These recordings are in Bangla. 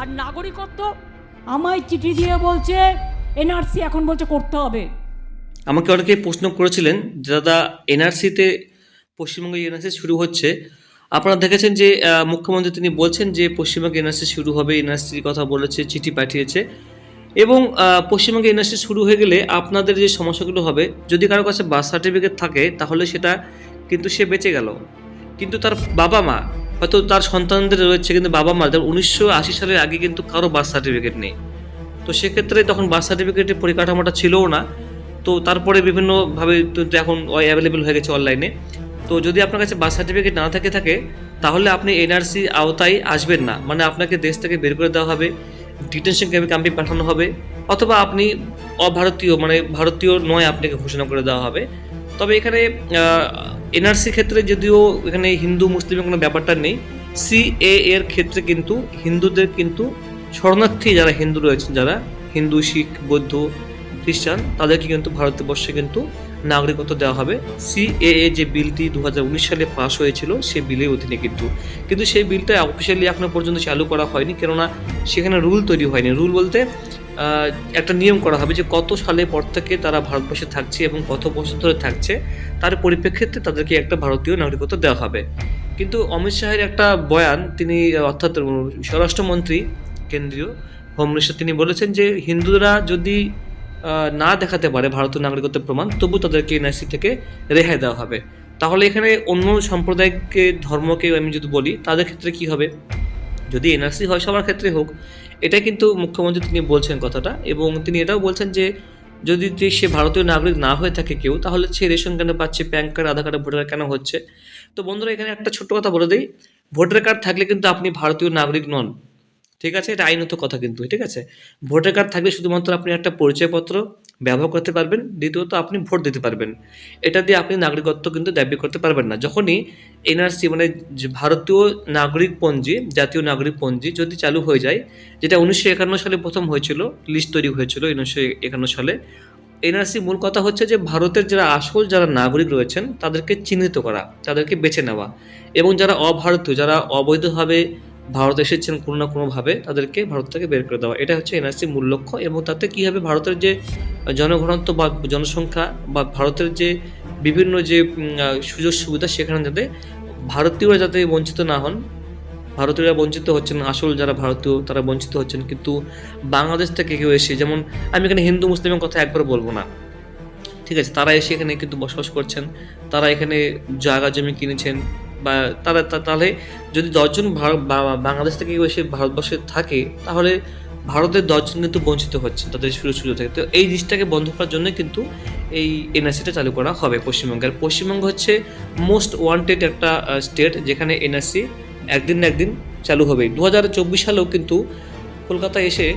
আর নাগরিকত্ব? আমায় চিঠি দিয়ে বলছে এনআরসি এখন বলছে করতে হবে। আমাকে অনেকে প্রশ্ন করেছিলেন যে দাদা এনআরসিতে পশ্চিমবঙ্গে এনআরসি শুরু হচ্ছে আপনারা দেখেছেন যে মুখ্যমন্ত্রী তিনি বলছেন যে পশ্চিমবঙ্গে এনআরসি শুরু হবে এনআরসির কথা বলেছে চিঠি পাঠিয়েছে। এবং পশ্চিমবঙ্গে এনআরসি শুরু হয়ে গেলে আপনাদের যে সমস্যাগুলো হবে যদি কারও কাছে বার্থ সার্টিফিকেট থাকে তাহলে সেটা কিন্তু সে বেঁচে গেল। কিন্তু তার বাবা মা হয়তো তার সন্তানদের রয়েছে কিন্তু বাবা মা উনিশশো আশি সালের আগে কিন্তু কারও বার্থ সার্টিফিকেট নেই। তো সেক্ষেত্রে তখন বার্থ সার্টিফিকেটের পরিকাঠামোটা ছিলও না। তো তারপরে বিভিন্নভাবে এখন অ্যাভেলেবেল হয়ে গেছে অনলাইনে তো যদি আপনার কাছে বার্থ সার্টিফিকেট না থাকে থাকে, তাহলে আপনি এনআরসি আওতায় আসবেন না। মানে আপনাকে দেশ থেকে বের করে দেওয়া হবে ডিটেনশন ক্যাম্পে ক্যাম্পে পাঠানো হবে, অথবা আপনি অভারতীয় মানে ভারতীয় নয়, আপনাকে ঘোষণা করে দেওয়া হবে। তবে এখানে এনআরসি ক্ষেত্রে যদিও এখানে হিন্দু মুসলিমের কোনো ব্যাপারটা নেই সিএ এর ক্ষেত্রে কিন্তু হিন্দুদের কিন্তু শরণার্থী যারা হিন্দু রয়েছেন, যারা হিন্দু, শিখ, বৌদ্ধ, খ্রিস্টান, তাদেরকে কিন্তু ভারতবর্ষে কিন্তু নাগরিকত্ব দেওয়া হবে। সিএএ যে বিলটি দু হাজার উনিশ সালে পাশ হয়েছিল সেই বিলের অধীনে কিন্তু। কিন্তু সেই বিলটা অফিসিয়ালি এখনও পর্যন্ত চালু করা হয়নি, কেননা সেখানে রুল তৈরি হয়নি। রুল বলতে একটা নিয়ম করা হবে যে কত সালে পর থেকে তারা ভারতবর্ষে থাকছে এবং কত বছর ধরে থাকছে, তার পরিপ্রেক্ষিতে তাদেরকে একটা ভারতীয় নাগরিকত্ব দেওয়া হবে। কিন্তু অমিত শাহের একটা বয়ান, তিনি, অর্থাৎ স্বরাষ্ট্রমন্ত্রী, কেন্দ্রীয়, হোম মিনিস্টার তিনি বলেছেন যে হিন্দুরা যদি না দেখাতে পারে ভারতীয় নাগরিকত্বের প্রমাণ, তবু তাদেরকে এনআইসি থেকে রেহাই দেওয়া হবে। তাহলে এখানে অন্য সম্প্রদায়কে, ধর্মকে আমি যদি বলি, তাদের ক্ষেত্রে কি হবে? যদি এনআরসি হয়, সবার ক্ষেত্রে হোক, এটা কিন্তু মুখ্যমন্ত্রী তিনি বলছেন কথাটা, এবং তিনি এটাও বলছেন যে, যদি সে ভারতীয় নাগরিক না হয়ে থাকে কেউ, তাহলে সে রেশন কেন পাচ্ছে, PAN card, Aadhaar card, voter card কেন হচ্ছে? তো বন্ধুরা, এখানে একটা ছোট্ট কথা বলে দিই, ভোটার কার্ড থাকলে কিন্তু আপনি ভারতীয় নাগরিক নন। ঠিক আছে? এটা আইনত কথা কিন্তু, ঠিক আছে? ভোটার কার্ড থাকলে শুধুমাত্র আপনি একটা পরিচয়পত্র ব্যবহার করতে পারবেন, দ্বিতীয়ত আপনি ভোট দিতে পারবেন। এটা দিয়ে আপনি নাগরিকত্ব কিন্তু দাবি করতে পারবেন না। যখনই এনআরসি মানে ভারতীয় নাগরিক পঞ্জি, জাতীয় নাগরিক পঞ্জি যদি চালু হয়ে যায়, যেটা উনিশশো একান্ন সালে প্রথম হয়েছিল, লিস্ট তৈরি হয়েছিল উনিশশো একান্ন সালে, এনআরসি মূল কথা হচ্ছে যে ভারতের যারা আসল যারা নাগরিক রয়েছেন, তাদেরকে চিহ্নিত করা, তাদেরকে বেছে নেওয়া। এবং যারা অভারতীয়, যারা অবৈধভাবে ভারত এসেছেন কোনো না কোনোভাবে তাদেরকে, ভারত থেকে বের করে দেওয়া। এটা হচ্ছে এনআরসি মূল লক্ষ্য এবং তাতে কী হবে ভারতের যে জনঘনত্ব বা জনসংখ্যা বা ভারতের যে বিভিন্ন যে সুযোগ সুবিধা সেখানে যাতে ভারতীয়রা যাতে বঞ্চিত না হন, ভারতীয়রা বঞ্চিত হচ্ছেন, আসল যারা ভারতীয় তারা বঞ্চিত হচ্ছেন, কিন্তু বাংলাদেশ থেকে কেউ এসে, যেমন আমি এখানে হিন্দু, মুসলিমের কথা একবার বলব না। ঠিক আছে, তারা এসে এখানে কিন্তু বসবাস করছেন, তারা এখানে জায়গা জমি কিনেছেন বা তারা তাহলে যদি দশজন বাংলাদেশ থেকে এসে ভারতবর্ষে থাকে, তাহলে ভারতের দশজন কিন্তু বঞ্চিত হচ্ছে তাদের সুযোগ সুযোগ থেকে। তো এই জিনিসটাকে বন্ধ করার জন্য কিন্তু এই এনআরসিটা চালু করা হবে পশ্চিমবঙ্গে। আর পশ্চিমবঙ্গ হচ্ছে মোস্ট ওয়ান্টেড একটা স্টেট যেখানে এনআরসি একদিন না একদিন চালু হবে দু হাজার চব্বিশ সালেও কিন্তু কলকাতায় এসে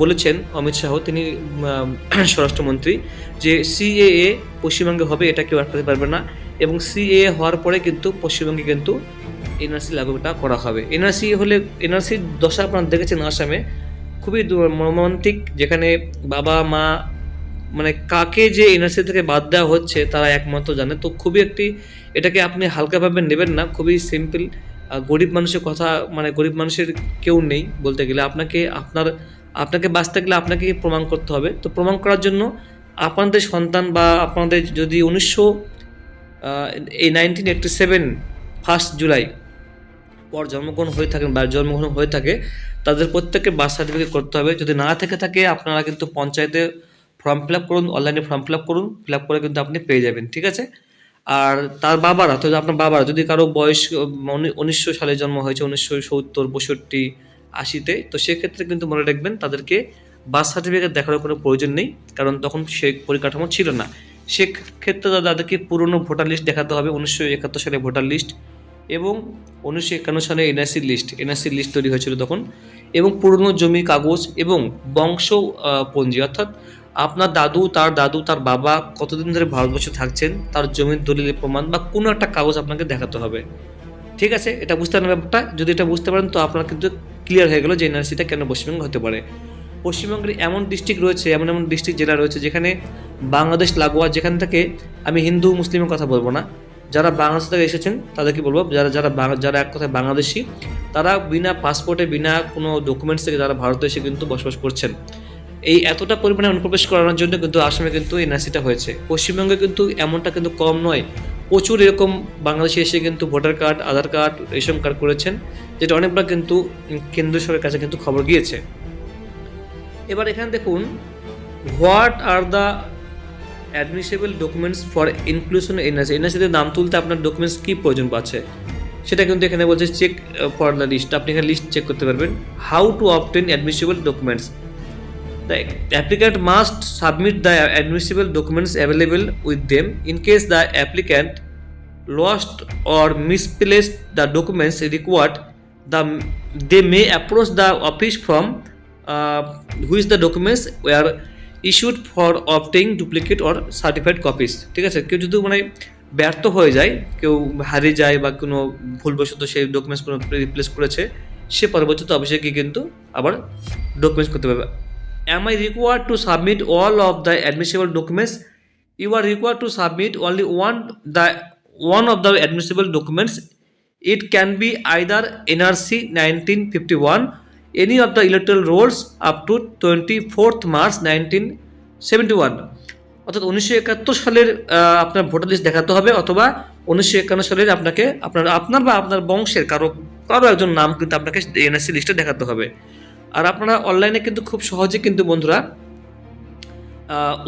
বলেছেন অমিত শাহ, তিনি স্বরাষ্ট্রমন্ত্রী যে সিএএ পশ্চিমবঙ্গে হবে, এটা কেউ আটকাতে পারবে না। এবং সিএএ হওয়ার পরে কিন্তু পশ্চিমবঙ্গে কিন্তু এনআরসি লাগুটা করা হবে। এনআরসি হলে এনআরসির দশা আপনারা দেখেছেন আসামে খুবই মর্মান্তিক যেখানে বাবা, মা মানে কাকে যে এনআরসি থেকে বাদ দেওয়া হচ্ছে তারা একমাত্র জানে। তো খুবই একটি, এটাকে আপনি হালকাভাবে নেবেন না। খুবই সিম্পল গরিব মানুষের কথা মানে গরিব মানুষের কেউ নেই বলতে গেলে। আপনাকে, আপনার, আপনাকে বাঁচতে গেলে আপনাকে প্রমাণ করতে হবে। তো প্রমাণ করার জন্য আপনাদের সন্তান বা আপনাদের যদি উনিশশো এই nineteen eighty seven first July পর জন্মগ্রহণ হয়ে থাকেন বা জন্মগ্রহণ হয়ে থাকে, তাদের প্রত্যেককে বার্থ সার্টিফিকেট করতে হবে। যদি না থেকে থাকে, আপনারা কিন্তু পঞ্চায়েতে ফর্ম ফিল আপ করুন অনলাইনে ফর্ম ফিল আপ করুন ফিল আপ করে কিন্তু আপনি পেয়ে যাবেন, ঠিক আছে? আর তার বাবারা তো আপনার বাবারা, যদি কারও বয়স উনিশশো সালে জন্ম হয়েছে, উনিশশো সত্তর, পঁয়ষট্টি, আশিতে, তো সেক্ষেত্রে কিন্তু মনে রাখবেন, তাদেরকে বার্থ সার্টিফিকেট দেখানোর কোনো প্রয়োজন নেই, কারণ তখন সে পরিকাঠামো ছিল না। সেক্ষেত্রে তাদেরকে পুরনো ভোটার লিস্ট দেখাতে হবে, উনিশশো একাত্তর সালে ভোটার লিস্ট এবং উনিশশো একান্ন সালে এনআরসি লিস্ট এনআরসি লিস্ট তৈরি হয়েছিল তখন এবং পুরনো জমি, কাগজ এবং বংশ পঞ্জি অর্থাৎ আপনার দাদু, তার দাদু, তার বাবা কতদিন ধরে ভারতবর্ষে থাকছেন, তার জমির দলিলের প্রমাণ বা কোনো একটা কাগজ আপনাকে দেখাতে হবে। ঠিক আছে? এটা বুঝতে পারেন ব্যাপারটা? যদি এটা বুঝতে পারেন, তো আপনার কিন্তু ক্লিয়ার হয়ে গেল যে এনআরসিটা কেন পশ্চিমবঙ্গে হতে পারে। পশ্চিমবঙ্গের এমন ডিস্ট্রিক্ট রয়েছে, এমন এমন ডিস্ট্রিক্ট জেলা রয়েছে যেখানে বাংলাদেশ লাগোয়া, যেখান থেকে আমি হিন্দু, মুসলিমের কথা বলব না। যারা বাংলাদেশ থেকে এসেছেন তাদেরকে বলব? যারা যারা যারা এক কথায় বাংলাদেশি, তারা বিনা পাসপোর্টে বিনা কোনো ডকুমেন্টস থেকে যারা ভারতে এসে কিন্তু বসবাস করছেন। এই এতটা পরিমাণে অনুপ্রবেশ করানোর জন্য কিন্তু আসামে কিন্তু এনআরসিটা হয়েছে। পশ্চিমবঙ্গে কিন্তু এমনটা কিন্তু কম নয়। প্রচুর এরকম বাংলাদেশে এসে কিন্তু voter card, Aadhaar card, ration card করেছেন, যেটা অনেকবার কিন্তু কেন্দ্র সরকারের কাছে কিন্তু খবর গিয়েছে। এবার এখানে দেখুন what are the admissible documents for inclusion NRC তে নাম তুলতে আপনার ডকুমেন্টস কী প্রয়োজন পাচ্ছে সেটা কিন্তু এখানে বলছে চেক ফর দ্য লিস্ট আপনি এখানে লিস্ট চেক করতে পারবেন। How to obtain admissible documents the applicant must submit the admissible documents available with them in case the applicant lost or misplaced the documents required the they may approach the office from which the documents were issued for obtain duplicate or certified copies ঠিক আছে? কেউ যদি মানে ব্যর্থ হয়ে যায়, কেউ হারিয়ে যায় বা কোনো ভুলবশত সেই ডকুমেন্টস কোনো রিপ্লেস করেছে, সে পরবর্তীতে অফিসে গিয়ে কিন্তু আবার ডকুমেন্টস করতে পারবে। Am I require to submit all of the admissible documents you are require to submit only one the one of the admissible documents it can be either NRC nineteen fifty one any of the electoral rolls up to 24th March 1971. অর্থাৎ উনিশশো একাত্তর সালের আপনার ভোটার লিস্ট দেখাতে হবে অথবা উনিশশো একান্ন সালের আপনাকে আপনার আপনার বা আপনার বংশের কারও কারও একজন নাম কিন্তু আপনাকে এনএসসি লিস্টে দেখাতে হবে আর আপনারা অনলাইনে কিন্তু খুব সহজে কিন্তু বন্ধুরা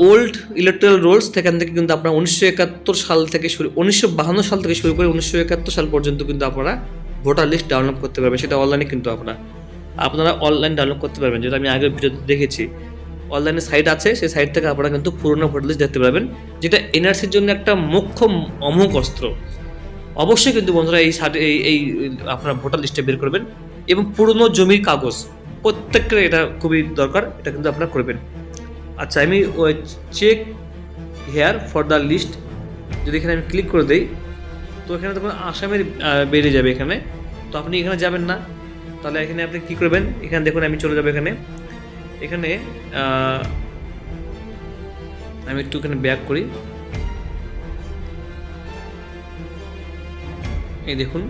ওল্ড ইলেকট্রাল রোলস সেখান থেকে কিন্তু আপনারা উনিশশো একাত্তর সাল থেকে শুরু, উনিশশো বাহান্ন সাল থেকে শুরু করে উনিশশো একাত্তর সাল পর্যন্ত কিন্তু আপনারা ভোটার লিস্ট ডাউনলোড করতে পারবেন, সেটা অনলাইনে কিন্তু আপনারা আপনারা অনলাইন ডাউনলোড করতে পারবেন। যেটা আমি আগের ভিডিওতে দেখেছি। অনলাইনে সাইট আছে, সেই সাইট থেকে আপনারা কিন্তু পুরোনো লিস্ট দেখতে পারবেন, যেটা এনআরসির জন্য একটা মুখ্য অমোঘ অস্ত্র। অবশ্যই কিন্তু বন্ধুরা এই এই এই, আপনার ভোটার লিস্টে বের করবেন এবং পুরনো জমির কাগজ, প্রত্যেকটা এটা খুবই দরকার, এটা কিন্তু আপনারা করবেন। আচ্ছা আমি check here for the list যদি এখানে আমি ক্লিক করে দেই, তো এখানে তখন আসামের বেরিয়ে যাবে এখানে। তো আপনি এখানে যাবেন না। তাহলে এখানে আপনি কি করবেন? এখানে দেখুন, আমি চলে যাব এখানে। এখানে আমি একটু এখানে ব্যাক করি। এই দেখুন।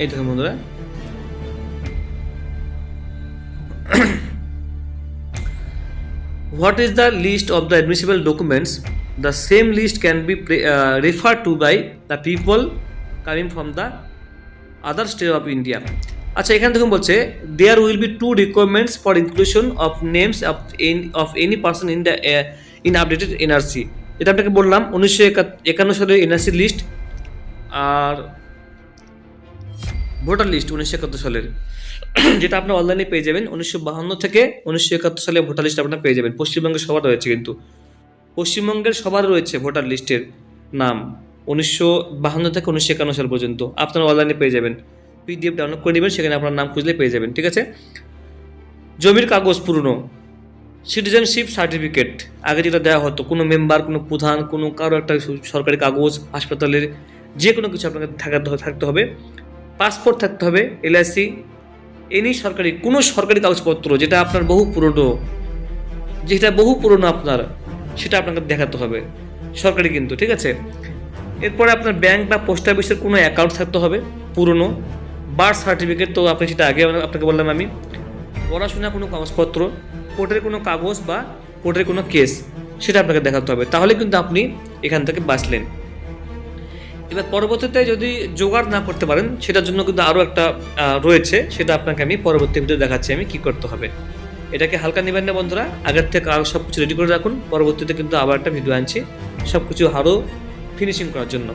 এই দেখুন বন্ধুরা। What is the list of the admissible documents? The same list can be uh, referred to by the people coming from the other state of india. আচ্ছা এখানে দেখুন বলছে there will be two requirements for inclusion of names of of any person in the in updated NRC এটা আপনাকে বললাম উনিশশো একান্ন সালের এনআরসি লিস্ট আর ভোটার লিস্ট উনিশশো একাত্তর সালের। যেটা আপনার অনলাইনে পেয়ে যাবেন। উনিশশো বাহান্ন থেকে উনিশশো একাত্তর সালে ভোটার লিস্ট আপনার পেয়ে যাবেন। পশ্চিমবঙ্গের সবার রয়েছে কিন্তু। পশ্চিমবঙ্গের সবার রয়েছে ভোটার লিস্টের নাম উনিশশো বাহান্ন থেকে উনিশশো একান্ন সাল পর্যন্ত। আপনারা অনলাইনে পেয়ে যাবেন। পিডিএফ ডাউনলোড করে নেবেন, সেখানে আপনার নাম খুঁজলে পেয়ে যাবেন, ঠিক আছে? জমির কাগজ পুরনো। সিটিজেনশিপ সার্টিফিকেট আগে যেটা দেওয়া হতো, কোনো মেম্বার কোনো প্রধান, কোনো কারও একটা সরকারি কাগজ, হাসপাতালের যে কোনো কিছু আপনাকে হবে- থাকতে হবে। পাসপোর্ট থাকতে হবে এলআইসি এনি সরকারি, কোনো সরকারি কাগজপত্র যেটা আপনার বহু পুরনো, যেটা বহু পুরনো আপনার, সেটা আপনাকে দেখাতে হবে। সরকারি কিন্তু, ঠিক আছে? এরপরে আপনার ব্যাংক বা পোস্ট অফিসের কোনো অ্যাকাউন্ট থাকতে হবে, পুরনো। বার্থ সার্টিফিকেট তো আপনি সেটা আগে আপনাকে বললাম আমি। পড়াশোনা কোনো কাগজপত্র কোর্টের কোনো কাগজ বা কোর্টের কোনো কেস সেটা আপনাকে দেখাতে হবে। তাহলে কিন্তু আপনি এখান থেকে বাঁচলেন। এবার পরবর্তীতে যদি জোগাড় না করতে পারেন, সেটার জন্য কিন্তু আরও একটা রয়েছে, সেটা আপনাকে আমি পরবর্তী ভিডিও দেখাচ্ছি আমি কি করতে হবে। এটাকে হালকা নেবেন না বন্ধুরা, আগের থেকে আরও সব কিছু রেডি করে রাখুন, পরবর্তীতে কিন্তু আবার একটা ভিডিও আনছি সব কিছু আরও ফিনিশিং করার জন্য।